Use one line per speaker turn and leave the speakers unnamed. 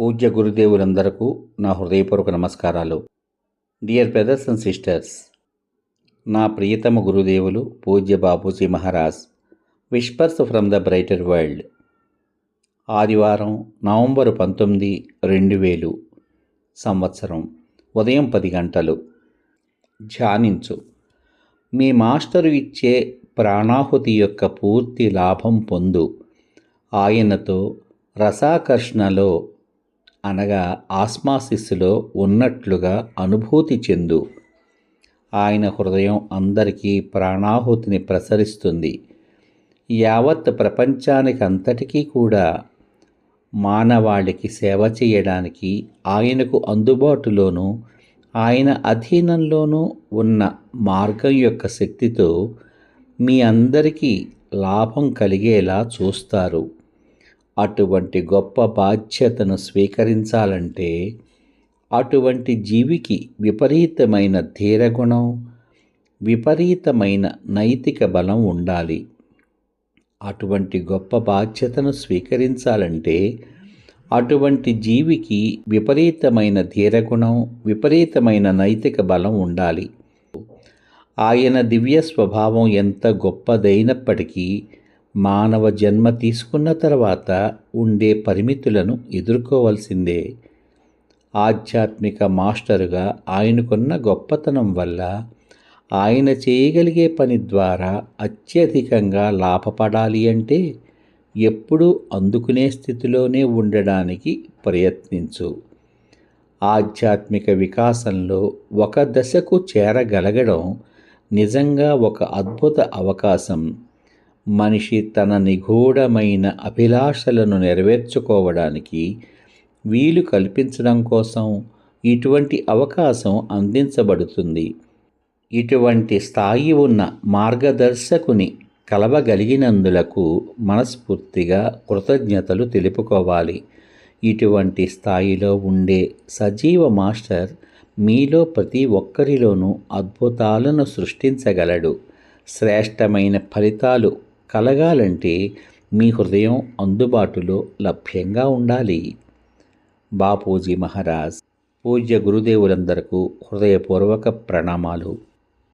పూజ్య గురుదేవులందరకు నా హృదయపూర్వక నమస్కారాలు. డియర్ బ్రదర్స్ అండ్ సిస్టర్స్ నా ప్రియతమ గురుదేవులు పూజ్య Bapuji Maharaj whispers from the brighter world ఆదివారం నవంబరు పంతొమ్మిది రెండు వేలు సంవత్సరం ఉదయం పది గంటలు. ధ్యానించు. మీ మాస్టరు ఇచ్చే ప్రాణాహుతి యొక్క పూర్తి లాభం పొందు. ఆయనతో రసాకర్షణలో అనగా ఆస్మాసిస్సులో ఉన్నట్లుగా అనుభూతి చెందు. ఆయన హృదయం అందరికీ ప్రాణాహుతిని ప్రసరిస్తుంది. యావత్ ప్రపంచానికి అంతటికీ కూడా మానవాళికి సేవ చేయడానికి ఆయనకు అందుబాటులోనూ ఆయన అధీనంలోనూ ఉన్న మార్గం యొక్క శక్తితో మీ అందరికీ లాభం కలిగేలా చూస్తారు. అటువంటి గొప్ప బాధ్యతను స్వీకరించాలంటే అటువంటి జీవికి విపరీతమైన ధీరగుణం విపరీతమైన నైతిక బలం ఉండాలి. అటువంటి గొప్ప బాధ్యతను స్వీకరించాలంటే అటువంటి జీవికి విపరీతమైన ధీరగుణం విపరీతమైన నైతిక బలం ఉండాలి. ఆయన దివ్య స్వభావం ఎంత గొప్పదైనప్పటికీ మానవ జన్మ తీసుకున్న తర్వాత ఉండే పరిమితులను ఎదుర్కోవాల్సిందే. ఆధ్యాత్మిక మాస్టరుగా ఆయనకున్న గొప్పతనం వల్ల ఆయన చేయగలిగే పని ద్వారా అత్యధికంగా లాభపడాలి అంటే ఎప్పుడూ అందుకునే స్థితిలోనే ఉండడానికి ప్రయత్నించు. ఆధ్యాత్మిక వికాసంలో ఒక దశకు చేరగలగడం నిజంగా ఒక అద్భుత అవకాశం. మనిషి తన నిగూఢమైన అభిలాషలను నెరవేర్చుకోవడానికి వీలు కల్పించడం కోసం ఇటువంటి అవకాశం అందించబడుతుంది. ఇటువంటి స్థాయి ఉన్న మార్గదర్శకుని కలవగలిగినందులకు మనస్ఫూర్తిగా కృతజ్ఞతలు తెలుపుకోవాలి. ఇటువంటి స్థాయిలో ఉండే సజీవ మాస్టర్ మీలో ప్రతి ఒక్కరిలోనూ అద్భుతాలను సృష్టించగలడు. శ్రేష్టమైన ఫలితాలు కలగాలంటే మీ హృదయం అందుబాటులో లభ్యంగా ఉండాలి. బాపూజీ మహారాజ్ పూజ్య గురుదేవులందరకు హృదయపూర్వక ప్రణామాలు.